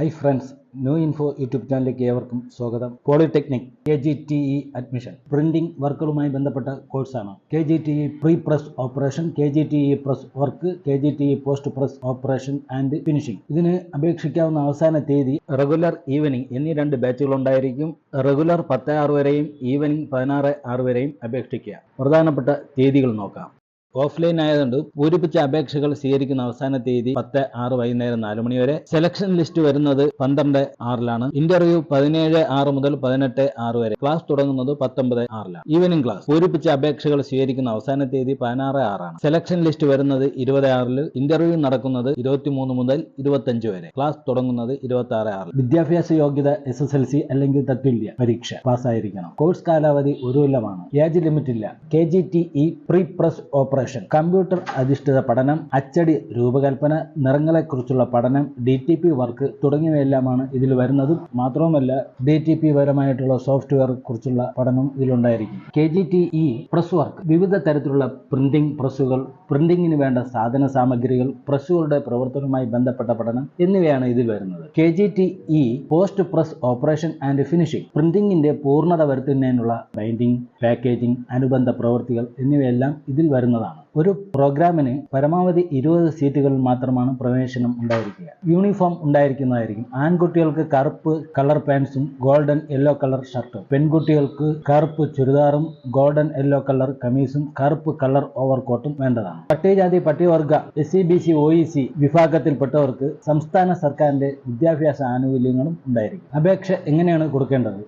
Hi friends new info YouTube ചാനലിലേക്ക് ഏവർക്കും സ്വാഗതം. Polytechnic K G T E admission printing വർക്കുകളുമായി ബന്ധപ്പെട്ട കോഴ്സാണ് K G T E pre press operation K G T E press work K G T E post press operation and finishing ഇതിന് അപേക്ഷിക്കാവുന്ന അവസാന തീയതി regular evening എന്നീ രണ്ട് ബാച്ചുകൾ ഉണ്ടായിരിക്കും. Regular പത്ത് ആറ് വരെയും ഈവനിംഗ് പതിനാറ് ആറ് വരെയും അപേക്ഷിക്കുക. പ്രധാനപ്പെട്ട തീയതികൾ നോക്കാം. ഓഫ്ലൈൻ ആയതുകൊണ്ട് പൂരിപ്പിച്ച അപേക്ഷകൾ സ്വീകരിക്കുന്ന അവസാന തീയതി പത്ത് ആറ് വൈകുന്നേരം നാല് മണി വരെ. സെലക്ഷൻ ലിസ്റ്റ് വരുന്നത് പന്ത്രണ്ട് ആറിലാണ്. ഇന്റർവ്യൂ പതിനേഴ് ആറ് മുതൽ പതിനെട്ട് ആറ് വരെ. ക്ലാസ് തുടങ്ങുന്നത് പത്തൊമ്പത് ആറിലാണ്. Evening class. പൂരിപ്പിച്ച അപേക്ഷകൾ സ്വീകരിക്കുന്ന അവസാന തീയതി പതിനാറ് ആറാണ്. സെലക്ഷൻ ലിസ്റ്റ് വരുന്നത് ഇരുപത് ആറിൽ ഇന്റർവ്യൂ നടക്കുന്നത് ഇരുപത്തിമൂന്ന് മുതൽ ഇരുപത്തഞ്ച് വരെ. ക്ലാസ് തുടങ്ങുന്നത് ഇരുപത്തി ആറ് ആറിൽ വിദ്യാഭ്യാസ യോഗ്യത എസ് എസ് എൽ സി അല്ലെങ്കിൽ തത്തുല്യ പരീക്ഷ പാസ്സായിരിക്കണം. കോഴ്സ് കാലാവധി ഒരു കൊല്ലമാണ്. ഏജ് ലിമിറ്റ് ഇല്ല K G T E pre press operation. Computer അധിഷ്ഠിത പഠനം അച്ചടി രൂപകൽപ്പന നിറങ്ങളെക്കുറിച്ചുള്ള പഠനം ഡി ടി പി വർക്ക് തുടങ്ങിയവയെല്ലാമാണ് ഇതിൽ വരുന്നതും. മാത്രവുമല്ല ഡി ടി പി പരമായിട്ടുള്ള സോഫ്റ്റ്വെയർ കുറിച്ചുള്ള പഠനം ഇതിലുണ്ടായിരിക്കും. K G T E press work. വിവിധ തരത്തിലുള്ള പ്രിന്റിംഗ് പ്രസ്സുകൾ പ്രിന്റിംഗിന് വേണ്ട സാധന സാമഗ്രികൾ പ്രസ്സുകളുടെ പ്രവർത്തനവുമായി ബന്ധപ്പെട്ട പഠനം എന്നിവയാണ് ഇതിൽ വരുന്നത്. K G T E post press operation and finishing. പ്രിന്റിംഗിന്റെ പൂർണത വരുത്തുന്നതിനുള്ള ബൈൻഡിംഗ് പാക്കേജിംഗ് അനുബന്ധ പ്രവൃത്തികൾ എന്നിവയെല്ലാം ഇതിൽ വരുന്നതാണ്. ഒരു പ്രോഗ്രാമിന് പരമാവധി ഇരുപത് സീറ്റുകൾ മാത്രമാണ് പ്രവേശനം ഉണ്ടായിരിക്കുക. യൂണിഫോം ഉണ്ടായിരിക്കുന്നതായിരിക്കും. ആൺകുട്ടികൾക്ക് കറുപ്പ് കളർ പാൻസും ഗോൾഡൻ യെല്ലോ കളർ ഷർട്ടും. പെൺകുട്ടികൾക്ക് കറുപ്പ് ചുരിദാറും ഗോൾഡൻ യെല്ലോ കളർ കമീസും കറുപ്പ് കളർ ഓവർകോട്ടും വേണ്ടതാണ്. പട്ടികജാതി പട്ടികവർഗ S C B C O E C വിഭാഗത്തിൽപ്പെട്ടവർക്ക് സംസ്ഥാന സർക്കാരിന്റെ വിദ്യാഭ്യാസ ആനുകൂല്യങ്ങളും ഉണ്ടായിരിക്കും. അപേക്ഷ എങ്ങനെയാണ് കൊടുക്കേണ്ടത്?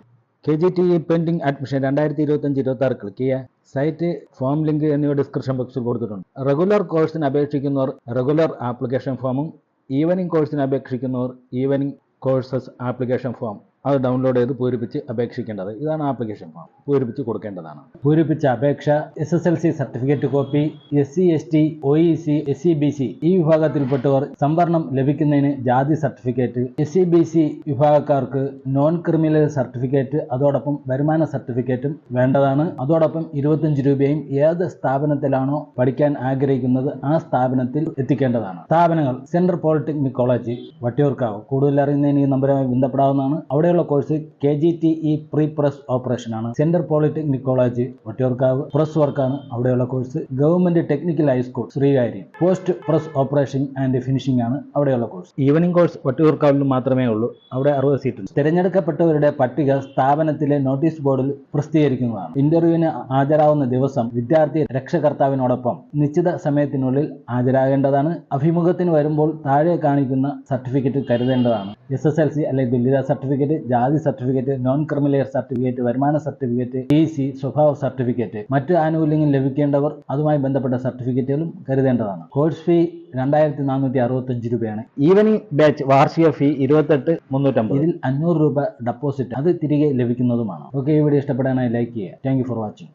K G T pending admission രണ്ടായിരത്തി ഇരുപത്തഞ്ച് ഇരുപത്തി ആറ് ക്ലിക്ക് ചെയ്യുക സൈറ്റ് ഫോം ലിങ്ക് എന്നിവ ഡിസ്ക്രിപ്ഷൻ ബോക്സിൽ കൊടുത്തിട്ടുണ്ട് റെഗുലർ കോഴ്സിന് അപേക്ഷിക്കുന്നവർ റെഗുലർ ആപ്ലിക്കേഷൻ ഫോമും ഈവനിംഗ് കോഴ്സിന് അപേക്ഷിക്കുന്നവർ ഈവനിംഗ് കോഴ്സസ് ആപ്ലിക്കേഷൻ ഫോം അത് ഡൗൺലോഡ് ചെയ്ത് പൂരിപ്പിച്ച് അപേക്ഷിക്കേണ്ടത്. ഇതാണ് ആപ്ലിക്കേഷൻ ഫോം പൂരിപ്പിച്ച് കൊടുക്കേണ്ടതാണ്. പൂരിപ്പിച്ച അപേക്ഷ S S L C certificate copy S C S T O E C S C B C ഈ വിഭാഗത്തിൽപ്പെട്ടവർ സംവരണം ലഭിക്കുന്നതിന് ജാതി certificate S C B C വിഭാഗക്കാർക്ക് നോൺ ക്രിമിനൽ സർട്ടിഫിക്കറ്റ് അതോടൊപ്പം വരുമാന സർട്ടിഫിക്കറ്റും വേണ്ടതാണ്. അതോടൊപ്പം ഇരുപത്തഞ്ച് രൂപയും ഏത് സ്ഥാപനത്തിലാണോ പഠിക്കാൻ ആഗ്രഹിക്കുന്നത് ആ സ്ഥാപനത്തിൽ എത്തിക്കേണ്ടതാണ്. സ്ഥാപനങ്ങൾ സെൻട്രൽ പോളിടെക്നിക് കോളേജ് വട്ടിയൂർക്കാവ്. കൂടുതൽ അറിയുന്നതിന് ഈ നമ്പരുമായി ബന്ധപ്പെടാവുന്നതാണ്. അവിടെയുള്ള course K G T E pre press operation ആണ് central polytechnic college Vattiyoorkavu press വർക്കാണ് അവിടെയുള്ള course. Government technical high school Sreekaryam. Post press operation and finishing ആണ് അവിടെയുള്ള കോഴ്സ്. ഈവനിംഗ് കോഴ്സ് വട്ടിയൂർക്കാവിൽ മാത്രമേ ഉള്ളൂ. അവിടെ അറുപത് സീറ്റുണ്ട് തിരഞ്ഞെടുക്കപ്പെട്ടവരുടെ പട്ടിക സ്ഥാപനത്തിലെ നോട്ടീസ് ബോർഡിൽ പ്രസിദ്ധീകരിക്കുന്നതാണ്. ഇന്റർവ്യൂവിന് ഹാജരാവുന്ന ദിവസം വിദ്യാർത്ഥി രക്ഷകർത്താവിനോടൊപ്പം നിശ്ചിത സമയത്തിനുള്ളിൽ ഹാജരാകേണ്ടതാണ്. അഭിമുഖത്തിന് വരുമ്പോൾ താഴെ കാണിക്കുന്ന സർട്ടിഫിക്കറ്റ് കരുതേണ്ടതാണ്. എസ് എസ് എൽ സി അല്ലെങ്കിൽ തുല്യതാ സർട്ടിഫിക്കറ്റ് ജാതി സർട്ടിഫിക്കറ്റ് നോൺ ക്രിമിനൽ സർട്ടിഫിക്കറ്റ് വരുമാന സർട്ടിഫിക്കറ്റ് ടി സി സ്വഭാവ സർട്ടിഫിക്കറ്റ് മറ്റ് ആനുകൂല്യങ്ങൾ ലഭിക്കേണ്ടവർ അതുമായി ബന്ധപ്പെട്ട സർട്ടിഫിക്കറ്റുകളും കരുതേണ്ടതാണ്. കോഴ്സ് ഫീ രണ്ടായിരത്തി നാനൂറ്റി അറുപത്തഞ്ച് രൂപയാണ്. ഈവനിംഗ് ബാച്ച് വാർഷിക ഫീ ഇരുപത്തെട്ട് മുന്നൂറ്റമ്പത്. ഇതിൽ അഞ്ഞൂറ് രൂപ ഡെപ്പോസിറ്റ് അത് തിരികെ ലഭിക്കുന്നതുമാണ്. ഓക്കെ ഈ വീഡിയോ ഇഷ്ടപ്പെടാനായി ലൈക്ക് ചെയ്യുക. Thank for watching